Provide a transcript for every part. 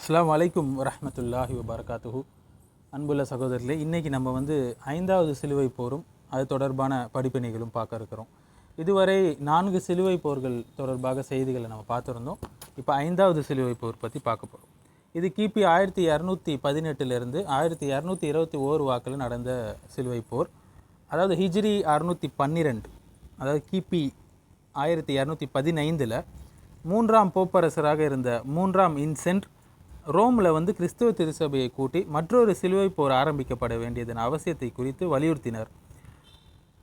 அஸ்லாம் அலைக்கும் வரமத்துல்லாஹி வபரகாத்துஹு. அன்புள்ள சகோதரர்களே இன்றைக்கி நம்ம வந்து ஐந்தாவது சிலுவை போரும் அது தொடர்பான படிப்பினைகளும் பார்க்க இருக்கிறோம். இதுவரை நான்கு சிலுவை போர்கள் தொடர்பாக செய்திகளை நம்ம பார்த்துருந்தோம். இப்போ ஐந்தாவது சிலுவை போர் பற்றி பார்க்க போகிறோம் இது கிபி ஆயிரத்தி இரநூத்தி பதினெட்டுலேருந்து ஆயிரத்தி இரநூத்தி இருபத்தி ஓர் வாக்கில் நடந்த சிலுவை போர். அதாவது ஹிஜ்ரி அறுநூற்றி பன்னிரெண்டு அதாவது கிபி ஆயிரத்தி இரநூத்தி பதினைந்தில் மூன்றாம் போப்பரசராக இருந்த மூன்றாம் இன்சென்ட் ரோமில் வந்து கிறிஸ்துவ திருச்சபையை கூட்டி மற்றொரு சிலுவை போர் ஆரம்பிக்கப்பட வேண்டியதன் அவசியத்தை குறித்து வலியுறுத்தினார்.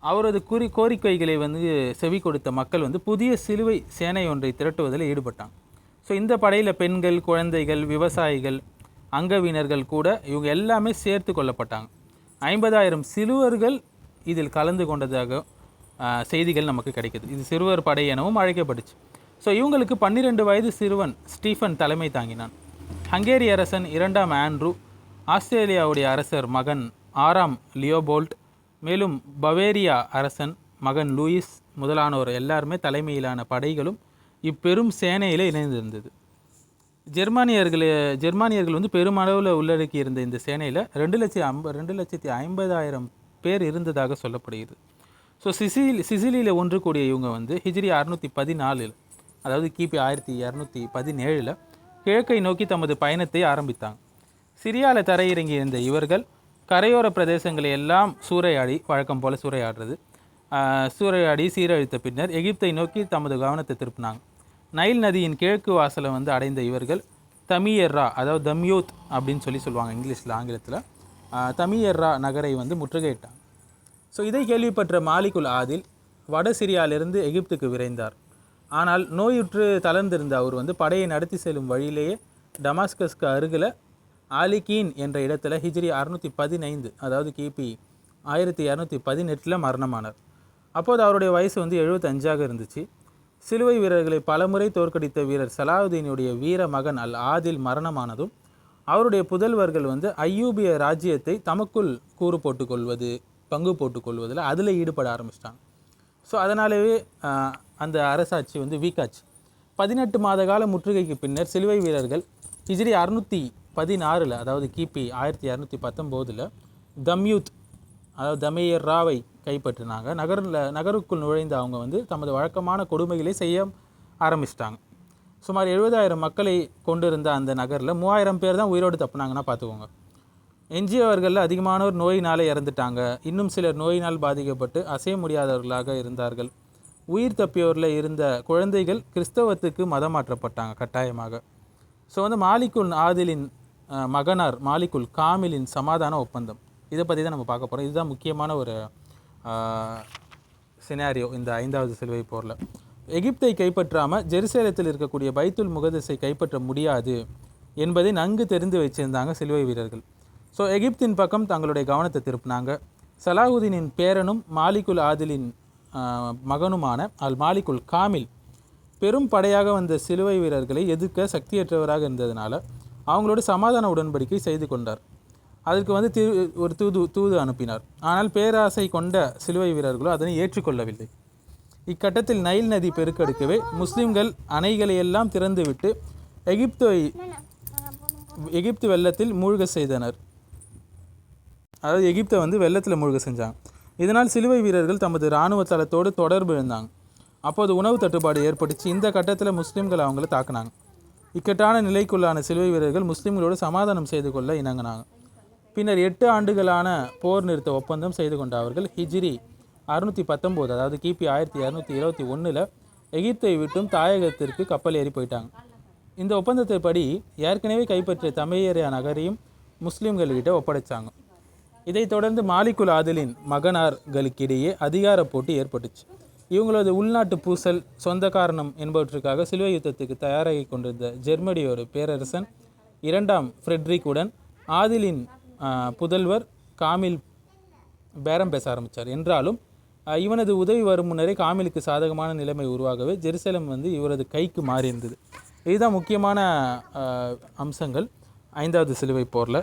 அவரது குறி கோரிக்கைகளை வந்து செவி கொடுத்த மக்கள் வந்து புதிய சிலுவை சேனை ஒன்றை திரட்டுவதில் ஈடுபட்டாங்க. ஸோ இந்த படையில் பெண்கள் குழந்தைகள் விவசாயிகள் அங்கவீனர்கள் கூட இவங்க எல்லாமே சேர்த்து கொள்ளப்பட்டாங்க ஐம்பதாயிரம் சிறுவர்கள் இதில் கலந்து கொண்டதாக செய்திகள் நமக்கு கிடைக்குது. இது சிறுவர் படை எனவும் அழைக்கப்பட்டுச்சு ஸோ இவங்களுக்கு பன்னிரெண்டு வயது சிறுவன் ஸ்டீஃபன் தலைமை தாங்கினான். ஹங்கேரி அரசன் இரண்டாம் ஆண்ட்ரூ ஆஸ்திரேலியாவுடைய அரசர் மகன் ஆறாம் லியோபோல்ட் மேலும் பவேரியா அரசன் மகன் லூயிஸ் முதலானோர் எல்லாருமே தலைமையிலான படைகளும் இப்பெரும் சேனையில் இணைந்திருந்தது. ஜெர்மானியர்கள் ஜெர்மானியர்கள் வந்து பெருமளவில் உள்ளடக்கி இருந்த இந்த சேனையில் ரெண்டு லட்சத்தி ஐம்ப ரெண்டு லட்சத்தி ஐம்பதாயிரம் பேர் இருந்ததாக சொல்லப்படுகிறது. ஸோ சிசில் சிசிலியில் ஒன்று கூடிய இவங்க வந்து ஹிஜ்ரி அறுநூற்றி பதினாலில் அதாவது கிபி ஆயிரத்தி இரநூத்தி பதினேழில் கிழக்கை நோக்கி தமது பயணத்தை ஆரம்பித்தாங்க சிரியாவில் தரையிறங்கி இருந்த இவர்கள் கரையோர பிரதேசங்களை எல்லாம் சூறையாடி வழக்கம் போல் சூறையாடுறது. சூறையாடி சீரழித்த பின்னர் எகிப்தை நோக்கி தமது கவனத்தை திருப்பினாங்க. நைல் நதியின் கிழக்கு வாசலை வந்து அடைந்த இவர்கள் தமியர்ரா அதாவது தம்யூத் அப்படின்னு சொல்லி சொல்லுவாங்க இங்கிலீஷில் ஆங்கிலத்தில். தமியர்ரா நகரை வந்து முற்றுகையிட்டாங்க. ஸோ இதை கேள்விப்பட்ட மாலிகுல் ஆதில் வட சிரியாவிலிருந்து எகிப்துக்கு விரைந்தார். ஆனால் நோயுற்று தளர்ந்திருந்த அவர் வந்து படையை நடத்தி செல்லும் வழியிலேயே டமாஸ்கஸ்க்கு அருகில் ஆலிகீன் என்ற இடத்துல ஹிஜ்ரி அறுநூற்றி பதினைந்து அதாவது கிபி ஆயிரத்தி இரநூத்தி பதினெட்டில் மரணமானார். அப்போது அவருடைய வயசு வந்து எழுபத்தஞ்சாக இருந்துச்சு. சிலுவை வீரர்களை பலமுறை தோற்கடித்த வீரர் சலாவுதீனுடைய வீர மகன் அல் ஆதில் மரணமானதும் அவருடைய புதல்வர்கள் வந்து ஐயூபிய ராஜ்யத்தை தமக்குள் கூறு போட்டுக்கொள்வது பங்கு போட்டுக்கொள்வதில் அதில் ஈடுபட ஆரம்பிச்சிட்டாங்க. ஸோ அதனாலேயே அந்த அரசாட்சி வந்து வீக்காச்சு. பதினெட்டு மாத கால முற்றுகைக்கு பின்னர் சிலுவை வீரர்கள் ஹிஜ்ரி அறுநூற்றி பதினாறில் அதாவது கிபி ஆயிரத்தி இரநூத்தி பத்தொம்போதில் தம்யூத் அதாவது தமேயர் ராவை கைப்பற்றினாங்க. நகரில் நகருக்குள் நுழைந்த அவங்க வந்து தமது வழக்கமான கொடுமைகளை செய்ய ஆரம்பிச்சிட்டாங்க. சுமார் எழுபதாயிரம் மக்களை கொண்டிருந்த அந்த நகரில் மூவாயிரம் பேர் தான் உயிரோடு தப்புனாங்கன்னா பார்த்துக்கோங்க. எஞ்சியவர்களில் அதிகமானோர் நோயினாலே இறந்துட்டாங்க. இன்னும் சிலர் நோயினால் பாதிக்கப்பட்டு அசைய முடியாதவர்களாக இருந்தார்கள். உயிர் தப்பியோரில் இருந்த குழந்தைகள் கிறிஸ்தவத்துக்கு மதம் மாற்றப்பட்டாங்க கட்டாயமாக. ஸோ வந்து மாலிகுல் ஆதிலின் மகனார் மாலிகுல் காமிலின் சமாதான ஒப்பந்தம். இதை பற்றி தான் நம்ம பார்க்க போகிறோம் இதுதான் முக்கியமான ஒரு சினாரியோ இந்த ஐந்தாவது சிலுவை போரில். எகிப்தை கைப்பற்றாமல் ஜெருசலேத்தில் இருக்கக்கூடிய பைத்துல் முகதஸை கைப்பற்ற முடியாது என்பதை நன்கு தெரிந்து வச்சிருந்தாங்க சிலுவை வீரர்கள். ஸோ எகிப்தின் பக்கம் தங்களுடைய கவனத்தை திருப்பினாங்க. சலாஹுதீனின் பேரனும் மாலிகுல் ஆதிலின் மகனுமான அல் மாலிகுல் காமில் பெரும் படையாக வந்த சிலுவை வீரர்களை எதிர்க்க சக்தியற்றவராக இருந்ததுனால அவங்களோட சமாதான உடன்படிக்கை செய்து கொண்டார். அதற்கு வந்து திரு ஒரு தூது தூது அனுப்பினார். ஆனால் பேராசை கொண்ட சிலுவை வீரர்களோ அதனை ஏற்றுக்கொள்ளவில்லை. இக்கட்டத்தில் நைல் நதி பெருக்கெடுக்கவே முஸ்லிம்கள் அணைகளையெல்லாம் திறந்துவிட்டு எகிப்தை எகிப்து வெள்ளத்தில் மூழ்க செய்தனர். அதாவது எகிப்தை வந்து வெள்ளத்தில் மூழ்க செஞ்சாங்க. இதனால் சிலுவை வீரர்கள் தமது இராணுவ தளத்தோடு தொடர்பு இருந்தாங்க அப்போது உணவு தட்டுப்பாடு ஏற்பட்டுச்சு. இந்த கட்டத்தில் முஸ்லீம்கள் அவங்கள தாக்குனாங்க. இக்கட்டான நிலைக்குள்ளான சிலுவை வீரர்கள் முஸ்லீம்களோடு சமாதானம் செய்து கொள்ள இணங்கினாங்க. பின்னர் எட்டு ஆண்டுகளான போர் நிறுத்த ஒப்பந்தம் செய்து கொண்ட அவர்கள் ஹிஜ்ரி அறுநூற்றி பத்தொம்போது அதாவது கிபி ஆயிரத்தி இரநூத்தி இருபத்தி ஒன்றில் எகிப்தை விட்டும் தாயகத்திற்கு கப்பல் ஏறி போயிட்டாங்க. இந்த ஒப்பந்தத்தை படி ஏற்கனவே கைப்பற்றிய தமையரியா நகரையும் முஸ்லீம்கள்கிட்ட ஒப்படைச்சாங்க. இதைத் தொடர்ந்து மாலிகுல் ஆதிலின் மகனார்களுக்கிடையே அதிகார போட்டி ஏற்பட்டுச்சு. இவங்களது உள்நாட்டு பூசல் சொந்த காரணம் என்பவற்றுக்காக சிலுவை யுத்தத்துக்கு தயாராகி கொண்டிருந்த ஜெர்மனி ஒரு பேரரசன் இரண்டாம் ஃப்ரெட்ரிக்குடன் ஆதிலின் புதல்வர் காமில் பேரம் பேச ஆரம்பித்தார் என்றாலும் இவனது உதவி வரும் முன்னரே காமிலுக்கு சாதகமான நிலைமை உருவாகவே ஜெருசலம் வந்து இவரது கைக்கு மாறி இருந்தது இதுதான் முக்கியமான அம்சங்கள். ஐந்தாவது சிலுவை போரில்